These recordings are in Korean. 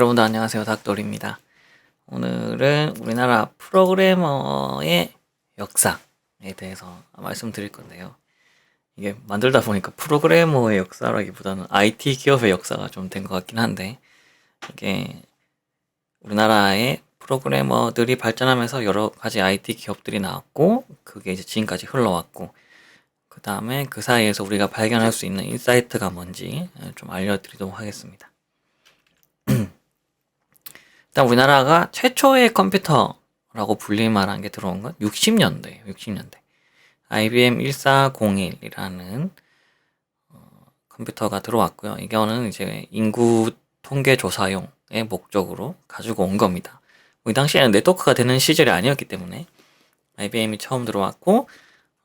여러분들 안녕하세요. 닥돌입니다. 오늘은 우리나라 프로그래머의 역사에 대해서 말씀드릴 건데요. 이게 만들다 보니까 프로그래머의 역사라기보다는 IT 기업의 역사가 좀 된 것 같긴 한데, 이게 우리나라의 프로그래머들이 발전하면서 여러 가지 IT 기업들이 나왔고, 그게 이제 지금까지 흘러왔고, 그 다음에 그 사이에서 우리가 발견할 수 있는 인사이트가 뭔지 좀 알려드리도록 하겠습니다. 일단 우리나라가 최초의 컴퓨터라고 불릴 만한 게 들어온 건 60년대, 60년대. IBM 1401이라는 어, 컴퓨터가 들어왔고요. 이거는 이제 인구 통계 조사용의 목적으로 가지고 온 겁니다. 이 당시에는 네트워크가 되는 시절이 아니었기 때문에 IBM이 처음 들어왔고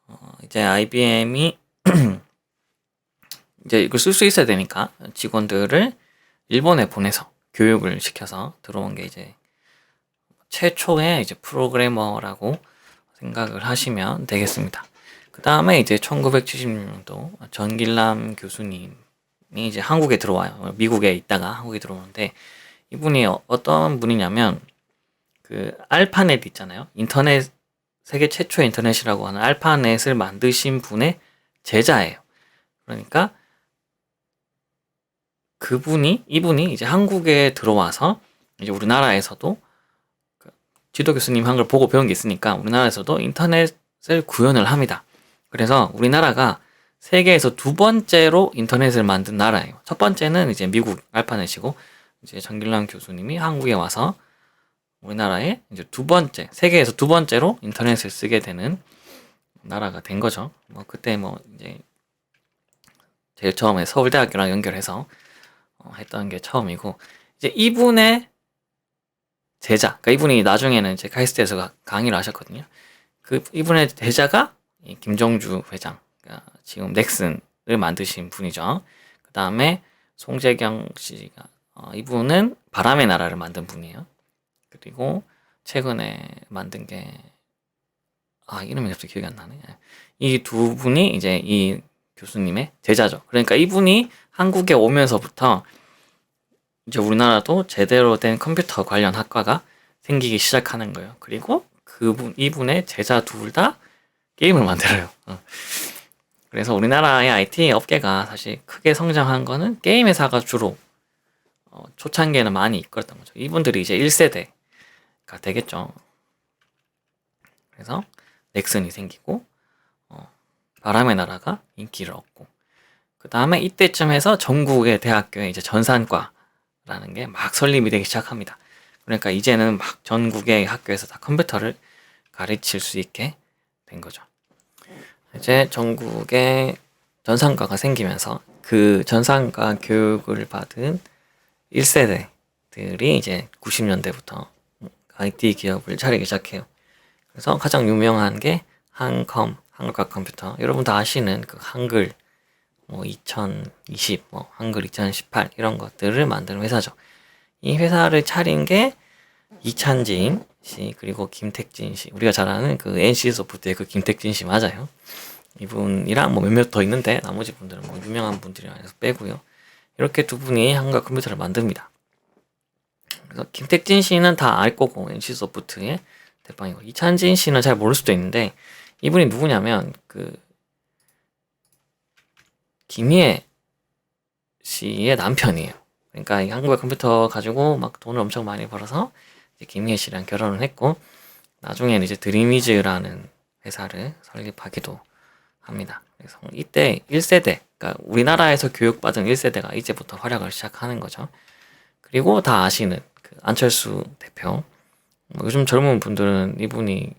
어, 이제 IBM이 이제 이걸 쓸 수 있어야 되니까 직원들을 일본에 보내서 교육을 시켜서 들어온 게 이제 최초의 이제 프로그래머라고 생각을 하시면 되겠습니다. 그 다음에 이제 1976년도 전길남 교수님이 이제 한국에 들어와요. 미국에 있다가 한국에 들어오는데 이분이 어, 어떤 분이냐면 그 알파넷 있잖아요. 인터넷 세계 최초의 인터넷이라고 하는 알파넷을 만드신 분의 제자예요. 그러니까 그분이 이분이 이제 한국에 들어와서 이제 우리나라에서도 그 지도 교수님 한걸 보고 배운 게 있으니까 우리나라에서도 인터넷을 구현을 합니다. 그래서 우리나라가 세계에서 두 번째로 인터넷을 만든 나라예요. 첫 번째는 이제 미국 알파넷이고 이제 정길남 교수님이 한국에 와서 우리나라에 이제 두 번째 세계에서 두 번째로 인터넷을 쓰게 되는 나라가 된 거죠. 뭐 그때 뭐 이제 제일 처음에 서울대학교랑 연결해서 어, 했던 게 처음이고 이제 이분의 제자, 그러니까 이분이 나중에는 제 카이스트에서 강의를 하셨거든요. 그 이분의 제자가 김정주 회장, 그러니까 지금 넥슨을 만드신 분이죠. 그 다음에 송재경 씨가 어, 이분은 바람의 나라를 만든 분이에요. 그리고 최근에 만든 게 아, 이름이 갑자기 기억이 안 나네. 이 두 분이 이제 이 교수님의 제자죠. 그러니까 이분이 한국에 오면서부터 이제 우리나라도 제대로 된 컴퓨터 관련 학과가 생기기 시작하는 거예요. 그리고 그분, 이분의 제자 둘 다 게임을 만들어요. 어. 그래서 우리나라의 IT 업계가 사실 크게 성장한 거는 게임 회사가 주로 어, 초창기에는 많이 이끌었던 거죠. 이분들이 이제 1세대가 되겠죠. 그래서 넥슨이 생기고 어, 바람의 나라가 인기를 얻고 그 다음에 이때쯤 해서 전국의 대학교에 이제 전산과라는 게 막 설립이 되기 시작합니다. 그러니까 이제는 막 전국의 학교에서 다 컴퓨터를 가르칠 수 있게 된 거죠. 이제 전국에 전산과가 생기면서 그 전산과 교육을 받은 1세대들이 이제 90년대부터 IT 기업을 차리기 시작해요. 그래서 가장 유명한 게 한컴, 한국과 컴퓨터. 여러분 다 아시는 그 한글 뭐 2020, 뭐 한글 2018 이런 것들을 만드는 회사죠. 이 회사를 차린 게 이찬진 씨 그리고 김택진 씨 우리가 잘 아는 그 NC 소프트의 그 김택진 씨 맞아요. 이분이랑 뭐 몇몇 더 있는데 나머지 분들은 뭐 유명한 분들이 아니라서 빼고요. 이렇게 두 분이 한글 컴퓨터를 만듭니다. 그래서 김택진 씨는 다 알 거고 NC 소프트의 대빵이고 이찬진 씨는 잘 모를 수도 있는데 이분이 누구냐면 그 김희애 씨의 남편이에요. 그러니까 이 한국의 컴퓨터 가지고 막 돈을 엄청 많이 벌어서 김희애 씨랑 결혼을 했고 나중에는 이제 드림위즈라는 회사를 설립하기도 합니다. 그래서 이때 1세대, 그러니까 우리나라에서 교육받은 1세대가 이제부터 활약을 시작하는 거죠. 그리고 다 아시는 그 안철수 대표. 뭐 요즘 젊은 분들은 이분이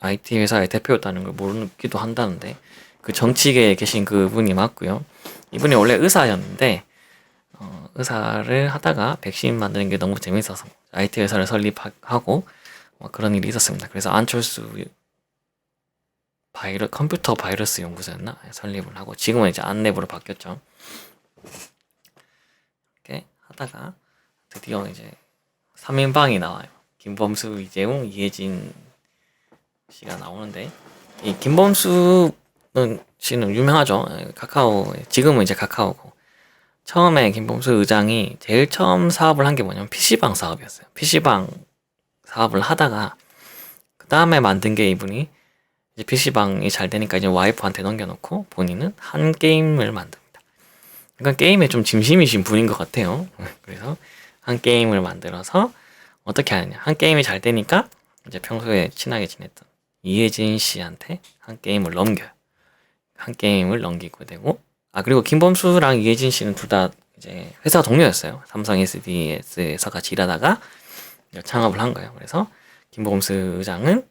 IT 회사의 대표였다는 걸 모르기도 한다는데 그 정치계에 계신 그분이 맞고요. 이분이 원래 의사였는데 어, 의사를 하다가 백신 만드는 게 너무 재밌어서 IT 회사를 설립하고 뭐 그런 일이 있었습니다. 그래서 안철수 바이러 컴퓨터 바이러스 연구소였나 설립을 하고 지금은 이제 안내부로 바뀌었죠. 이렇게 하다가 드디어 이제 3인방이 나와요. 김범수, 이재웅, 이혜진 씨가 나오는데 이 김범수 씨는 유명하죠. 카카오 지금은 이제 카카오고 처음에 김범수 의장이 제일 처음 사업을 한 게 뭐냐면 PC방 사업이었어요. PC방 사업을 하다가 그 다음에 만든 게 이분이 이제 PC방이 잘 되니까 이제 와이프한테 넘겨놓고 본인은 한 게임을 만듭니다. 그러니까 게임에 좀 진심이신 분인 것 같아요. 그래서 한 게임을 만들어서 어떻게 하느냐. 한 게임이 잘 되니까 이제 평소에 친하게 지냈던 이혜진 씨한테 한 게임을 넘겨요. 한 게임을 넘기고 되고 아 그리고 김범수랑 이혜진 씨는 둘 다 이제 회사 동료였어요. 삼성 SDS에서 같이 일하다가 창업을 한 거예요. 그래서 김범수 의장은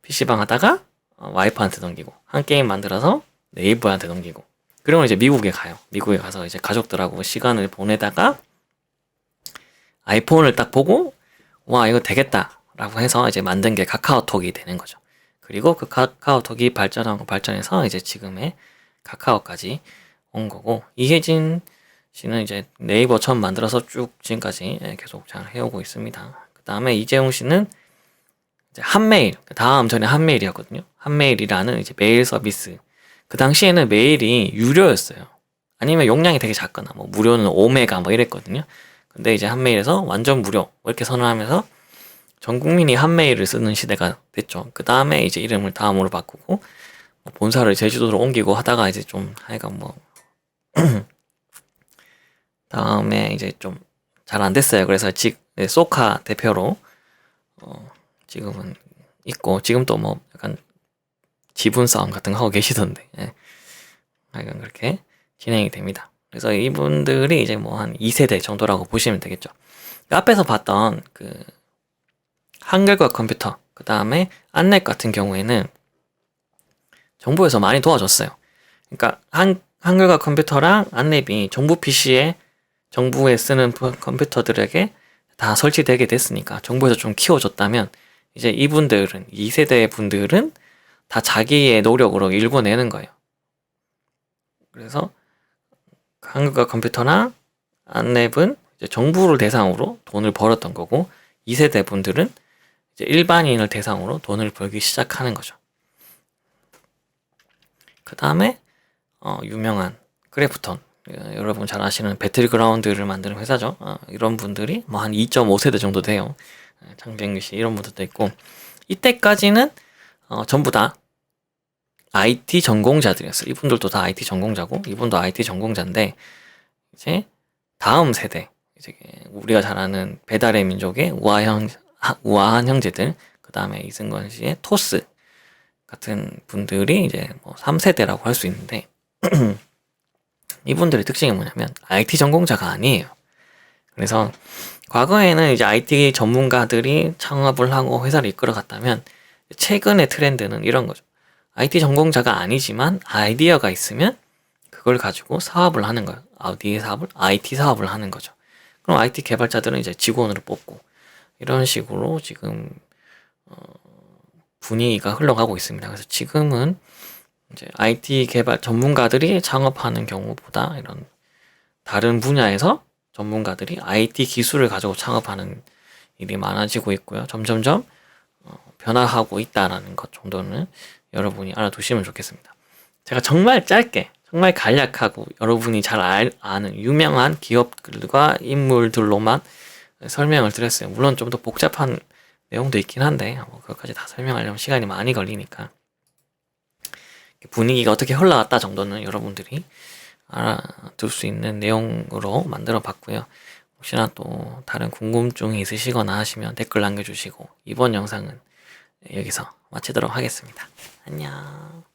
PC방 하다가 어, 와이프한테 넘기고 한 게임 만들어서 네이버한테 넘기고 그리고 이제 미국에 가요. 미국에 가서 이제 가족들하고 시간을 보내다가 아이폰을 딱 보고 와 이거 되겠다라고 해서 이제 만든 게 카카오톡이 되는 거죠. 그리고 그 카카오톡이 발전하고 발전해서 이제 지금의 카카오까지 온 거고 이혜진 씨는 이제 네이버 처음 만들어서 쭉 지금까지 예, 계속 잘 해오고 있습니다. 그 다음에 이재용 씨는 이제 한메일 그 다음 전에 한메일이었거든요. 한메일이라는 이제 메일 서비스 그 당시에는 메일이 유료였어요. 아니면 용량이 되게 작거나 뭐 무료는 5메가 뭐 이랬거든요. 근데 이제 한메일에서 완전 무료 뭐 이렇게 선언하면서 전 국민이 한 메일을 쓰는 시대가 됐죠. 그 다음에 이제 이름을 다음으로 바꾸고 뭐 본사를 제주도로 옮기고 하다가 이제 좀 하여간 뭐 다음에 이제 좀 잘 안 됐어요. 그래서 직 네, 소카 대표로 어, 지금은 있고 지금 또뭐 약간 지분 싸움 같은 거 하고 계시던데 예. 하여간 그렇게 진행이 됩니다. 그래서 이분들이 이제 뭐 한 2세대 정도라고 보시면 되겠죠. 그 앞에서 봤던 그 한글과 컴퓨터 그 다음에 안넷 같은 경우에는 정부에서 많이 도와줬어요. 그러니까 한, 한글과 컴퓨터랑 안랩이 정부 PC에 정부에 쓰는 프- 컴퓨터들에게 다 설치되게 됐으니까 정부에서 좀 키워줬다면 이제 이분들은 2세대 분들은 다 자기의 노력으로 일궈내는 거예요. 그래서 한글과 컴퓨터나 안랩은 정부를 대상으로 돈을 벌었던 거고 2세대 분들은 이제 일반인을 대상으로 돈을 벌기 시작하는 거죠. 그 다음에 어, 유명한 크래프톤 어, 여러분 잘 아시는 배틀그라운드를 만드는 회사죠. 어, 이런 분들이 뭐 한 2.5세대 정도 돼요. 어, 장병규 씨 이런 분들도 있고 이때까지는 어, 전부 다 IT 전공자들이었어요. 이분들도 다 IT 전공자고 이분도 IT 전공자인데 이제 다음 세대 이제 우리가 잘 아는 배달의 민족의 우아형 하- 우아한 형제들 그 다음에 이승건 씨의 토스 같은 분들이 이제 뭐 3세대라고 할 수 있는데 이분들의 특징이 뭐냐면 IT 전공자가 아니에요. 그래서 과거에는 이제 IT 전문가들이 창업을 하고 회사를 이끌어갔다면 최근의 트렌드는 이런 거죠. IT 전공자가 아니지만 아이디어가 있으면 그걸 가지고 사업을 하는 거예요. 어디의 사업을? IT 사업을 하는 거죠. 그럼 IT 개발자들은 이제 직원으로 뽑고 이런 식으로 지금 어, 분위기가 흘러가고 있습니다. 그래서 지금은 이제 IT 개발 전문가들이 창업하는 경우보다 이런 다른 분야에서 전문가들이 IT 기술을 가지고 창업하는 일이 많아지고 있고요. 점점점 어, 변화하고 있다라는 것 정도는 여러분이 알아두시면 좋겠습니다. 제가 정말 짧게, 정말 간략하고 여러분이 잘 알, 아는 유명한 기업들과 인물들로만 설명을 드렸어요. 물론 좀 더 복잡한 내용도 있긴 한데 뭐 그것까지 다 설명하려면 시간이 많이 걸리니까 분위기가 어떻게 흘러갔다 정도는 여러분들이 알아둘 수 있는 내용으로 만들어 봤고요. 혹시나 또 다른 궁금증이 있으시거나 하시면 댓글 남겨주시고 이번 영상은 여기서 마치도록 하겠습니다. 안녕.